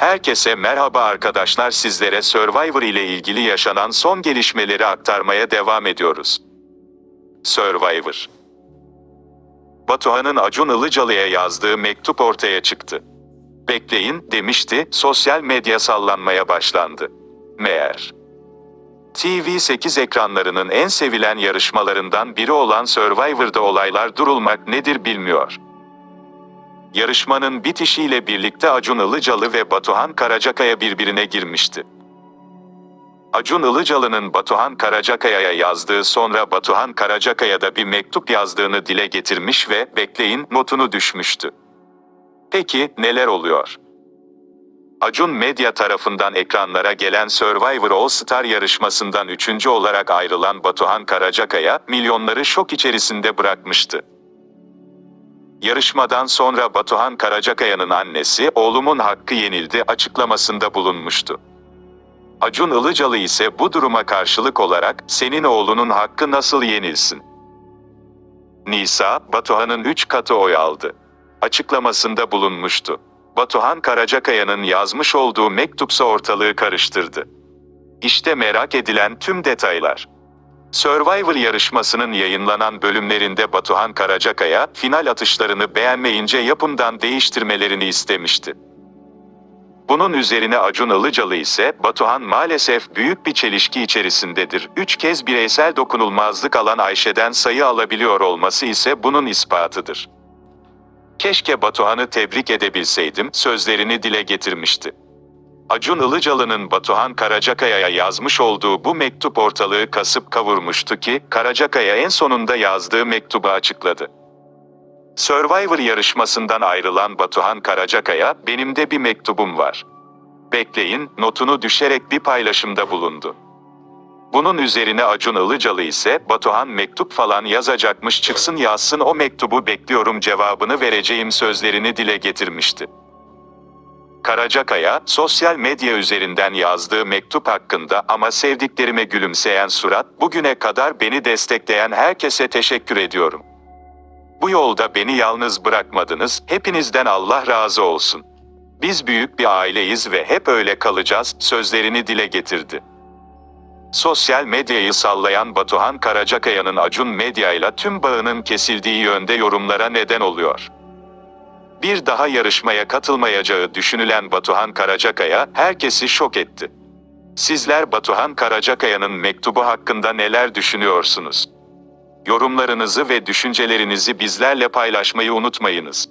Herkese merhaba arkadaşlar sizlere Survivor ile ilgili yaşanan son gelişmeleri aktarmaya devam ediyoruz. Survivor Batuhan'ın Acun Ilıcalı'ya yazdığı mektup ortaya çıktı. Bekleyin, demişti, sosyal medya sallanmaya başlandı. Meğer TV8 ekranlarının en sevilen yarışmalarından biri olan Survivor'da olaylar durulmak nedir bilmiyor. Yarışmanın bitişiyle birlikte Acun Ilıcalı ve Batuhan Karacakaya birbirine girmişti. Acun Ilıcalı'nın Batuhan Karacakaya'ya yazdığı sonra Batuhan Karacakaya da bir mektup yazdığını dile getirmiş ve bekleyin notunu düşmüştü. Peki neler oluyor? Acun Medya tarafından ekranlara gelen Survivor All Star yarışmasından üçüncü olarak ayrılan Batuhan Karacakaya, milyonları şok içerisinde bırakmıştı. Yarışmadan sonra Batuhan Karacakaya'nın annesi, oğlumun hakkı yenildi açıklamasında bulunmuştu. Acun Ilıcalı ise bu duruma karşılık olarak, senin oğlunun hakkı nasıl yenilsin? Nisa, Batuhan'ın 3 katı oy aldı. Açıklamasında bulunmuştu. Batuhan Karacakaya'nın yazmış olduğu mektupsa ortalığı karıştırdı. İşte merak edilen tüm detaylar. Survivor yarışmasının yayınlanan bölümlerinde Batuhan Karacakaya, final atışlarını beğenmeyince yapımdan değiştirmelerini istemişti. Bunun üzerine Acun Ilıcalı ise, Batuhan maalesef büyük bir çelişki içerisindedir. Üç kez bireysel dokunulmazlık alan Ayşe'den sayı alabiliyor olması ise bunun ispatıdır. Keşke Batuhan'ı tebrik edebilseydim, sözlerini dile getirmişti. Acun Ilıcalı'nın Batuhan Karacakaya'ya yazmış olduğu bu mektup ortalığı kasıp kavurmuştu ki, Karacakaya en sonunda yazdığı mektubu açıkladı. Survivor yarışmasından ayrılan Batuhan Karacakaya, benim de bir mektubum var. Bekleyin, notunu düşerek bir paylaşımda bulundu. Bunun üzerine Acun Ilıcalı ise, Batuhan mektup falan yazacakmış çıksın yazsın o mektubu bekliyorum cevabını vereceğim sözlerini dile getirmişti. Karacakaya, sosyal medya üzerinden yazdığı mektup hakkında ama sevdiklerime gülümseyen surat, bugüne kadar beni destekleyen herkese teşekkür ediyorum. Bu yolda beni yalnız bırakmadınız, hepinizden Allah razı olsun. Biz büyük bir aileyiz ve hep öyle kalacağız, sözlerini dile getirdi. Sosyal medyayı sallayan Batuhan Karacakaya'nın Acun medyayla tüm bağının kesildiği yönde yorumlara neden oluyor. Bir daha yarışmaya katılmayacağı düşünülen Batuhan Karacakaya, herkesi şok etti. Sizler Batuhan Karacakaya'nın mektubu hakkında neler düşünüyorsunuz? Yorumlarınızı ve düşüncelerinizi bizlerle paylaşmayı unutmayınız.